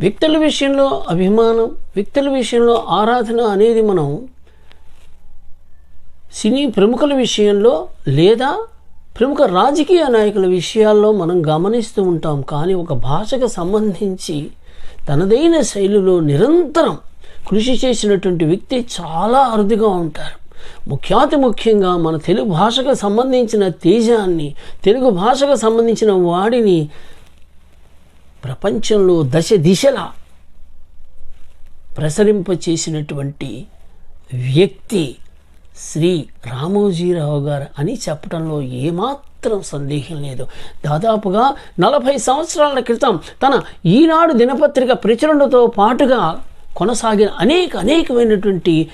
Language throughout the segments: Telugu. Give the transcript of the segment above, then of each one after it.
వ్యక్తుల విషయంలో అభిమానం వ్యక్తుల విషయంలో ఆరాధన అనేది మనం సినీ ప్రముఖుల విషయంలో లేదా ప్రముఖ రాజకీయ నాయకుల విషయాల్లో మనం గమనిస్తూ ఉంటాం. కానీ ఒక భాషకు సంబంధించి తనదైన శైలిలో నిరంతరం కృషి చేసినటువంటి వ్యక్తి చాలా అరుదుగా ఉంటారు. ముఖ్యాతి ముఖ్యంగా మన తెలుగు భాషకు సంబంధించిన తేజాన్ని తెలుగు భాషకు సంబంధించిన వాడిని ప్రపంచంలో దశ దిశలా ప్రసరింపచేసినటువంటి వ్యక్తి శ్రీ రామోజీరావు గారు అని చెప్పడంలో ఏమాత్రం సందేహం లేదు. దాదాపుగా నలభై సంవత్సరాల క్రితం తన ఈనాడు దినపత్రిక ప్రచురణతో పాటుగా కొనసాగిన అనేక అనేకమైనటువంటి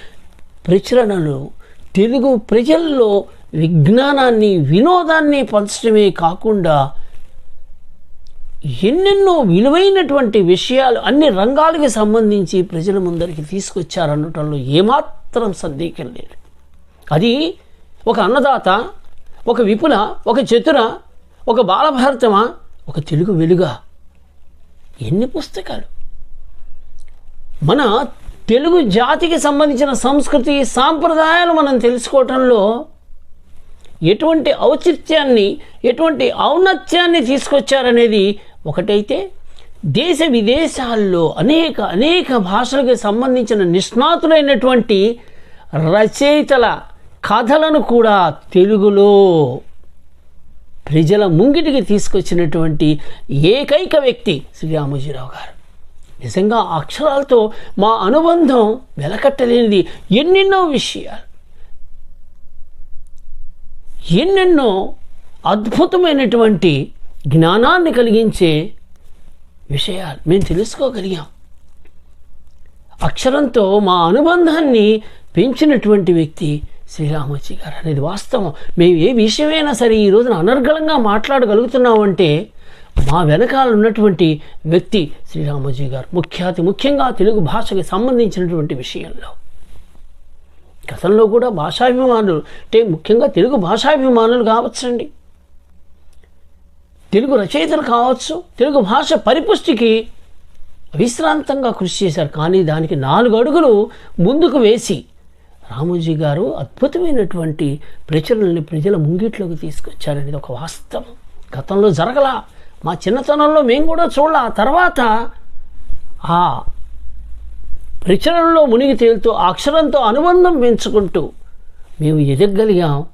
ప్రచురణలు తెలుగు ప్రజల్లో విజ్ఞానాన్ని వినోదాన్ని పంచడమే కాకుండా ఎన్నెన్నో విలువైనటువంటి విషయాలు అన్ని రంగాలకి సంబంధించి ప్రజల ముందరికి తీసుకొచ్చారనటంలో ఏమాత్రం సందేహం లేదు. అది ఒక అన్నదాత ఒక విపుల ఒక చతుర ఒక బాలభారతమా ఒక తెలుగు వెలుగా? ఎన్ని పుస్తకాలు? మన తెలుగు జాతికి సంబంధించిన సంస్కృతి సాంప్రదాయాలు మనం తెలుసుకోవటంలో ఎటువంటి ఔచిత్యాన్ని ఎటువంటి ఔన్నత్యాన్ని తీసుకొచ్చారనేది ఒకటైతే దేశ విదేశాల్లో అనేక అనేక భాషలకు సంబంధించిన నిష్ణాతులైనటువంటి రచయితల కథలను కూడా తెలుగులో ప్రజల ముంగిటికి తీసుకొచ్చినటువంటి ఏకైక వ్యక్తి శ్రీరామోజీరావు గారు. నిజంగా అక్షరాలతో మా అనుబంధం వెలకట్టలేనిది ఎన్నెన్నో విషయాలు. ఎన్నెన్నో అద్భుతమైనటువంటి జ్ఞానాన్ని కలిగించే విషయాలు మేము తెలుసుకోగలిగాం. అక్షరంతో మా అనుబంధాన్ని పెంచినటువంటి వ్యక్తి శ్రీరామోజీ గారు అనేది వాస్తవం. మేము ఏ విషయమైనా సరే ఈ రోజున అనర్గళంగా మాట్లాడగలుగుతున్నామంటే మా వెనకాల ఉన్నటువంటి వ్యక్తి శ్రీరామోజీ గారు. ముఖ్యాతి ముఖ్యంగా తెలుగు భాషకి సంబంధించినటువంటి విషయంలో. గతంలో కూడా భాషాభిమానులు అంటే ముఖ్యంగా తెలుగు భాషాభిమానులు కావచ్చండి. తెలుగు రచయితలు కావచ్చు తెలుగు భాష పరిపుష్టికి విశ్రాంతంగా కృషి చేశారు. కానీ దానికి నాలుగు అడుగులు ముందుకు వేసి రామోజీ గారు అద్భుతమైనటువంటి ప్రచురణల్ని ప్రజల ముంగిట్లోకి తీసుకొచ్చారనేది ఒక వాస్తవం. గతంలో జరగలా. మా చిన్నతనంలో మేము కూడా చూడాల. ఆ తర్వాత ఆ ప్రచురణలో మునిగి తేలుతూ అక్షరంతో అనుబంధం పెంచుకుంటూ మేము ఎదగగలిగాం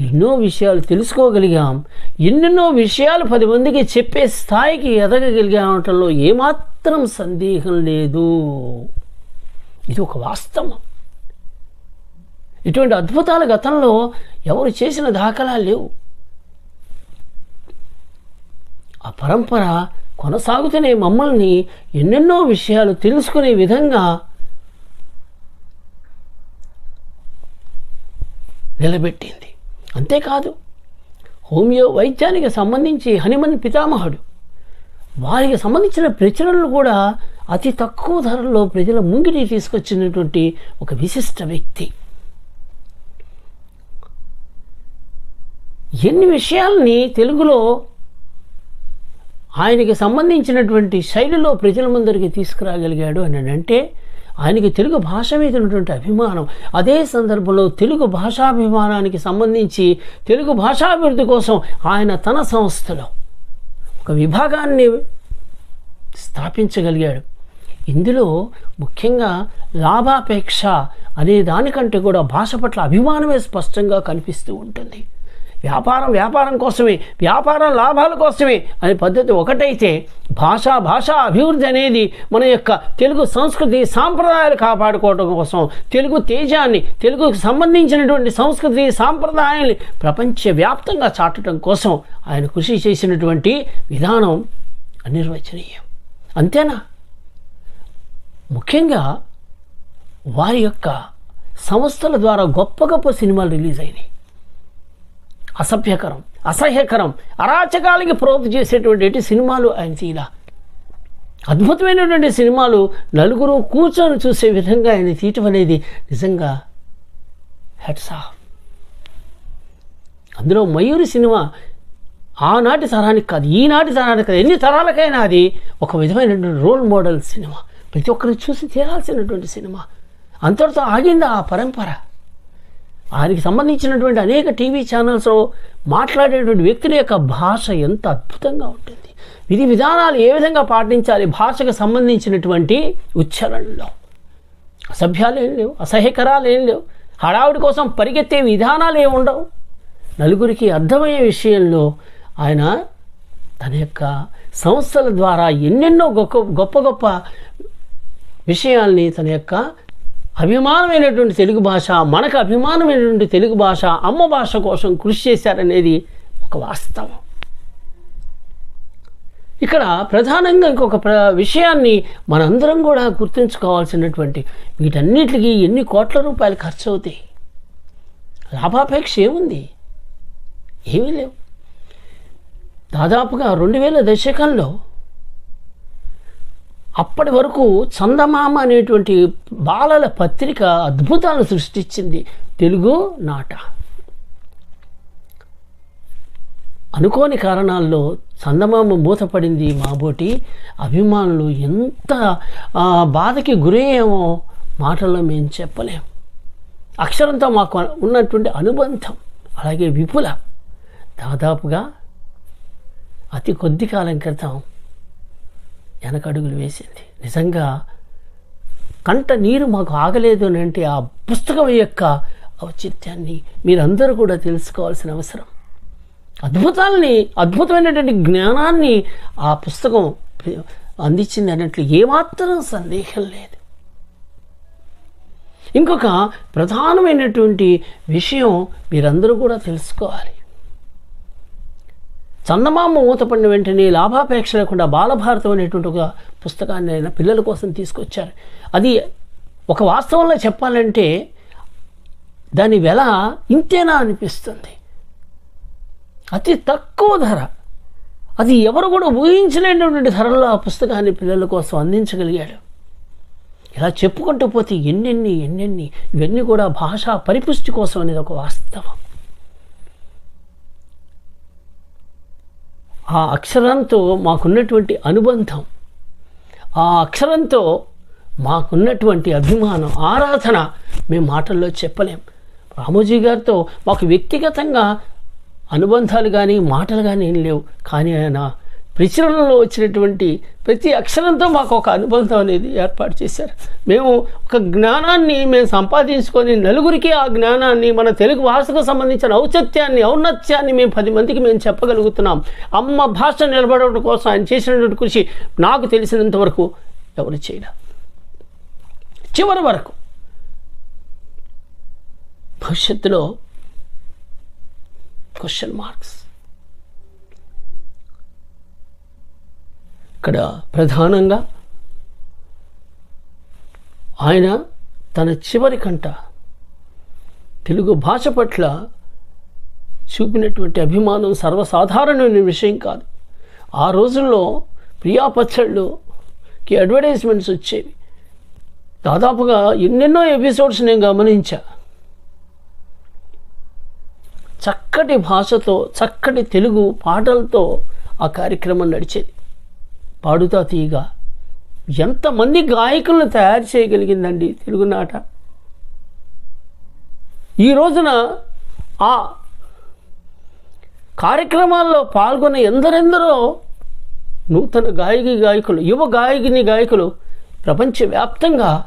ఎన్నో విషయాలు తెలుసుకోగలిగాం ఎన్నెన్నో విషయాలు పది మందికి చెప్పే స్థాయికి ఎదగగలిగామటంలో ఏమాత్రం సందేహం లేదు. ఇది ఒక వాస్తవం. ఇటువంటి అద్భుతాలు గతంలో ఎవరు చేసిన దాఖలా లేవు. ఆ పరంపర కొనసాగుతూనే మమ్మల్ని ఎన్నెన్నో విషయాలు తెలుసుకునే విధంగా నిలబెట్టింది. అంతేకాదు హోమియో వైద్యానికి సంబంధించి హనుమన్ పితామహుడు వారికి సంబంధించిన ప్రచురణలు కూడా అతి తక్కువ ధరలో ప్రజల ముంగిటి తీసుకొచ్చినటువంటి ఒక విశిష్ట వ్యక్తి. ఎన్ని విషయాల్ని తెలుగులో ఆయనకి సంబంధించినటువంటి శైలిలో ప్రజల ముందరికి తీసుకురాగలిగాడు అని అంటే ఆయనకి తెలుగు భాష మీద ఉన్నటువంటి అభిమానం. అదే సందర్భంలో తెలుగు భాషాభిమానానికి సంబంధించి తెలుగు భాషాభివృద్ధి కోసం ఆయన తన సంస్థలో ఒక విభాగాన్ని స్థాపించగలిగాడు. ఇందులో ముఖ్యంగా లాభాపేక్ష అనే దానికంటే కూడా భాష పట్ల అభిమానమే స్పష్టంగా కనిపిస్తూ ఉంటుంది. వ్యాపారం వ్యాపారం కోసమే వ్యాపారం లాభాల కోసమే అనే పద్ధతి ఒకటైతే భాషా భాషా అభివృద్ధి అనేది మన యొక్క తెలుగు సంస్కృతి సాంప్రదాయాలు కాపాడుకోవడం కోసం తెలుగు తేజాన్ని తెలుగుకు సంబంధించినటువంటి సంస్కృతి సాంప్రదాయాన్ని ప్రపంచవ్యాప్తంగా చాటడం కోసం ఆయన కృషి చేసినటువంటి విధానం అనిర్వచనీయం. అంతేనా? ముఖ్యంగా వారి యొక్క సంస్థల ద్వారా గొప్ప గొప్ప సినిమాలు రిలీజ్ అయినాయి. అసభ్యకరం అసహ్యకరం అరాచకాలకి ప్రోత్ చేసేటువంటి సినిమాలు ఆయన తీలా అద్భుతమైనటువంటి సినిమాలు నలుగురు కూర్చొని చూసే విధంగా ఆయన తీయటం అనేది నిజంగా హెట్సా అందులో మయూరి సినిమా ఆనాటి తరానికి కాదు ఈనాటి తరానికి కాదు ఎన్ని తరాలకైనా అది ఒక విధమైనటువంటి రోల్ మోడల్ సినిమా. ప్రతి ఒక్కరిని చూసి తీరాల్సినటువంటి సినిమా. అంతటితో ఆగింది ఆ పరంపర? వారికి సంబంధించినటువంటి అనేక టీవీ ఛానల్స్లో మాట్లాడేటువంటి వ్యక్తుల యొక్క భాష ఎంత అద్భుతంగా ఉంటుంది. విధి విధానాలు ఏ విధంగా పాటించాలి భాషకు సంబంధించినటువంటి ఉచ్చారణలో. అసభ్యాలు ఏం లేవు అసహ్యకరాలు ఏం లేవు. హడావుడి కోసం పరిగెత్తే విధానాలు ఏమి ఉండవు. నలుగురికి అర్థమయ్యే విషయంలో ఆయన తన యొక్క సంస్థల ద్వారా ఎన్నెన్నో గొప్ప గొప్ప గొప్ప విషయాల్ని తన యొక్క అభిమానమైనటువంటి తెలుగు భాష మనకు అభిమానమైనటువంటి తెలుగు భాష అమ్మ భాష కోసం కృషి చేశారనేది ఒక వాస్తవం. ఇక్కడ ప్రధానంగా ఇంకొక ప్ర విషయాన్ని మనందరం కూడా గుర్తుంచుకోవాల్సినటువంటి వీటన్నిటికీ ఎన్ని కోట్ల రూపాయలు ఖర్చు అవుతాయి లాభాపేక్ష ఏముంది? ఏమీ లేవు. దాదాపుగా రెండు వేల దశకంలో అప్పటి వరకు చందమామ అనేటువంటి బాలల పత్రిక అద్భుతాలను సృష్టించింది తెలుగు నాట. అనుకోని కారణాల్లో చందమామ మూతపడింది మాబోటి. అభిమానులు ఎంత బాధకి గురయ్యామో మాటల్లో మేము చెప్పలేం. అక్షరంతో మాకు ఉన్నటువంటి అనుబంధం అలాగే విపుల. దాదాపుగా అతి కొద్ది కాలం క్రితం వెనకడుగులు వేసింది. నిజంగా కంట నీరు మాకు ఆగలేదు అని అంటే ఆ పుస్తకం యొక్క ఔచిత్యాన్ని మీరందరూ కూడా తెలుసుకోవాల్సిన అవసరం. అద్భుతాలని అద్భుతమైనటువంటి జ్ఞానాన్ని ఆ పుస్తకం అందించింది అన్నట్లు ఏమాత్రం సందేహం లేదు. ఇంకొక ప్రధానమైనటువంటి విషయం మీరందరూ కూడా తెలుసుకోవాలి. చందమామ మూతపడిన వెంటనే లాభాపేక్ష లేకుండా బాలభారతం అనేటువంటి ఒక పుస్తకాన్ని ఆయన పిల్లల కోసం తీసుకొచ్చారు. అది ఒక వాస్తవంలో చెప్పాలంటే దాని వెల ఇంతేనా అనిపిస్తుంది. అతి తక్కువ ధర. అది ఎవరు కూడా ఊహించలేనటువంటి ధరల్లో ఆ పుస్తకాన్ని పిల్లల కోసం అందించగలిగాడు. ఇలా చెప్పుకుంటూ పోతే ఎన్నెన్ని ఎన్నెన్ని ఇవన్నీ కూడా భాషా పరిపుష్టి కోసం అనేది ఒక వాస్తవం. ఆ అక్షరంతో మాకున్నటువంటి అనుబంధం. ఆ అక్షరంతో మాకున్నటువంటి అభిమానం ఆరాధన మేము మాటల్లో చెప్పలేం. రామోజీ గారితో మాకు వ్యక్తిగతంగా అనుబంధాలు కానీ మాటలు కానీ ఏం లేవు. కానీ ఆయన ప్రచురణలో వచ్చినటువంటి ప్రతి అక్షరంతో మాకు ఒక అనుబంధం అనేది ఏర్పాటు చేశారు. మేము ఒక జ్ఞానాన్ని మేము సంపాదించుకొని నలుగురికి ఆ జ్ఞానాన్ని మన తెలుగు భాషకు సంబంధించిన ఔచిత్యాన్ని ఔన్నత్యాన్ని మేము పది మందికి మేము చెప్పగలుగుతున్నాం. అమ్మ భాష నిలబడడం కోసం ఆయన చేసినటువంటి కృషి నాకు తెలిసినంత వరకు ఎవరు చేయడం చివరి వరకు భవిష్యత్తులో క్వశ్చన్ మార్క్స్ ఇక్కడ ప్రధానంగా ఆయన తన చివరి కంట తెలుగు భాష పట్ల చూపినటువంటి అభిమానం సర్వసాధారణమైన విషయం కాదు. ఆ రోజుల్లో ప్రియా పచ్చళ్ళుకి అడ్వర్టైజ్మెంట్స్ వచ్చేవి. దాదాపుగా ఎన్నెన్నో ఎపిసోడ్స్ నేను గమనించా. చక్కటి భాషతో చక్కటి తెలుగు పాటలతో ఆ కార్యక్రమం నడిచేది. పాడుతా తీయగా ఎంతమంది గాయకులను తయారు చేయగలిగిందండి తెలుగునాట. ఈ రోజున ఆ కార్యక్రమాల్లో పాల్గొన్న ఎందరెందరో నూతన గాయకి గాయకులు యువ గాయకిని గాయకులు ప్రపంచవ్యాప్తంగా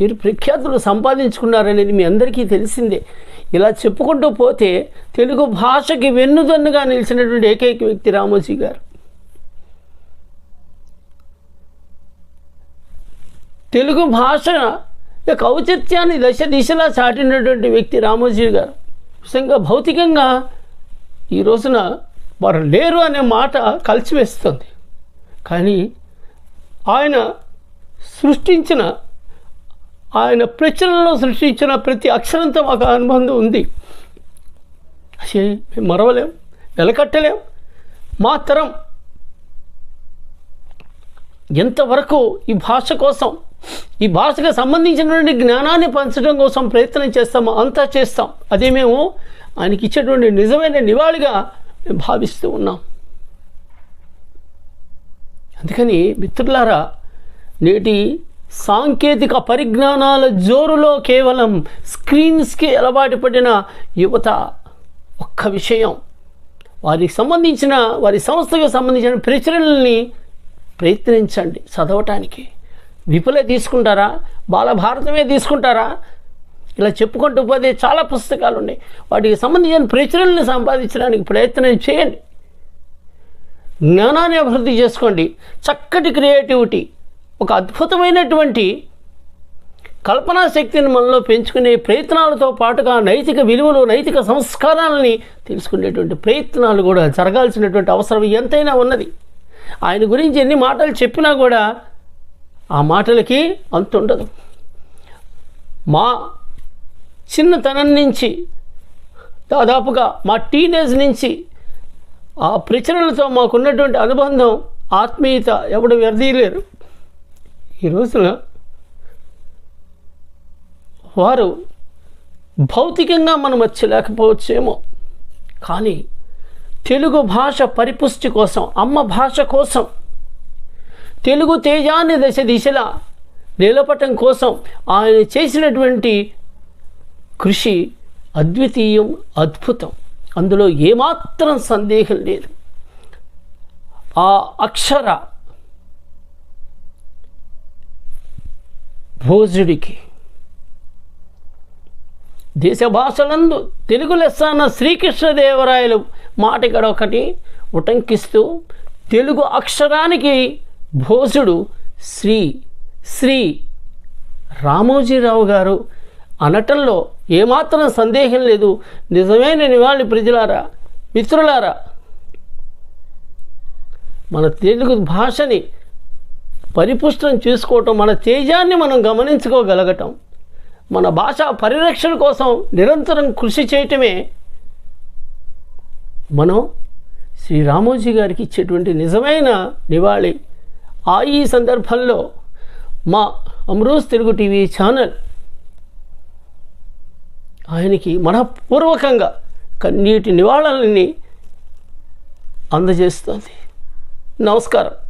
పేరు ప్రఖ్యాతులు సంపాదించుకున్నారనేది మీ అందరికీ తెలిసిందే. ఇలా చెప్పుకుంటూ పోతే తెలుగు భాషకి వెన్నుదన్నుగా నిలిచినటువంటి ఏకైక వ్యక్తి రామోజీ గారు. తెలుగు భాష యొక్క ఔచిత్యాన్ని దశ దిశలా చాటినటువంటి వ్యక్తి రామోజీ గారు. నిజంగా భౌతికంగా ఈ రోజున వారు లేరు అనే మాట కలిసివేస్తుంది. కానీ ఆయన సృష్టించిన ఆయన ప్రచురణలో సృష్టించిన ప్రతి అక్షరంతో మాకు అనుబంధం ఉంది. మేము మరవలేం వెలకట్టలేం. మా తరం ఎంతవరకు ఈ భాష కోసం ఈ భాషకు సంబంధించినటువంటి జ్ఞానాన్ని పంచడం కోసం ప్రయత్నం చేస్తాము అంతా చేస్తాం. అదే మేము ఆయనకి ఇచ్చేటువంటి నిజమైన నివాళిగా మేము భావిస్తూ ఉన్నాం. అందుకని మిత్రులారా నేటి సాంకేతిక పరిజ్ఞానాల జోరులో కేవలం స్క్రీన్స్కి అలవాటు పడిన యువత ఒక్క విషయం. వారికి సంబంధించిన వారి సంస్థకు సంబంధించిన ప్రచురణల్ని ప్రయత్నించండి చదవటానికి. విపులే తీసుకుంటారా? బాలభారతమే తీసుకుంటారా? ఇలా చెప్పుకుంటూ పోతే చాలా పుస్తకాలు ఉన్నాయి వాటికి సంబంధించిన ప్రచురణల్ని సంపాదించడానికి ప్రయత్నం చేయండి. జ్ఞానాన్ని అభివృద్ధి చేసుకోండి. చక్కటి క్రియేటివిటీ ఒక అద్భుతమైనటువంటి కల్పనా శక్తిని మనలో పెంచుకునే ప్రయత్నాలతో పాటుగా నైతిక విలువలు నైతిక సంస్కారాలని తెలుసుకునేటువంటి ప్రయత్నాలు కూడా జరగాల్సినటువంటి అవసరం ఎంతైనా ఉన్నది. ఆయన గురించి ఎన్ని మాటలు చెప్పినా కూడా ఆ మాటలకి అంతుండదు. మా చిన్నతనం నుంచి దాదాపుగా మా టీనేజ్ నుంచి ఆ ప్రచురణలతో మాకున్నటువంటి అనుబంధం ఆత్మీయత ఎవడు వ్యర్థీయలేరు. ఈ రోజున వారు భౌతికంగా మనం వచ్చి లేకపోవచ్చేమో కానీ తెలుగు భాష పరిపుష్టి కోసం అమ్మ భాష కోసం తెలుగు తేజాన్ని దశ దిశలా నిలపటం కోసం ఆయన చేసినటువంటి కృషి అద్వితీయం అద్భుతం. అందులో ఏమాత్రం సందేహం లేదు. ఆ అక్షర భోజుడికి దేశ భాషలందు తెలుగు లెస్సాన శ్రీకృష్ణదేవరాయలు మాట ఇక్కడ ఒకటి ఉటంకిస్తూ తెలుగు అక్షరానికి భోజుడు శ్రీ శ్రీ రామోజీరావు గారు అనటంలో ఏమాత్రం సందేహం లేదు. నిజమైన నివాళి ప్రజలారా మిత్రులారా. మన తెలుగు భాషని పరిపుష్టం చేసుకోవటం మన తేజాన్ని మనం గమనించుకోగలగటం మన భాష పరిరక్షణ కోసం నిరంతరం కృషి చేయటమే మనం శ్రీ రామోజీ గారికి ఇచ్చేటువంటి నిజమైన నివాళి. ఆ ఈ సందర్భంలో మా అమరోజ్ తెలుగు టీవీ ఛానల్ ఆయనకి మనపూర్వకంగా కన్నీటి నివాళులని అందజేస్తుంది. నమస్కారం.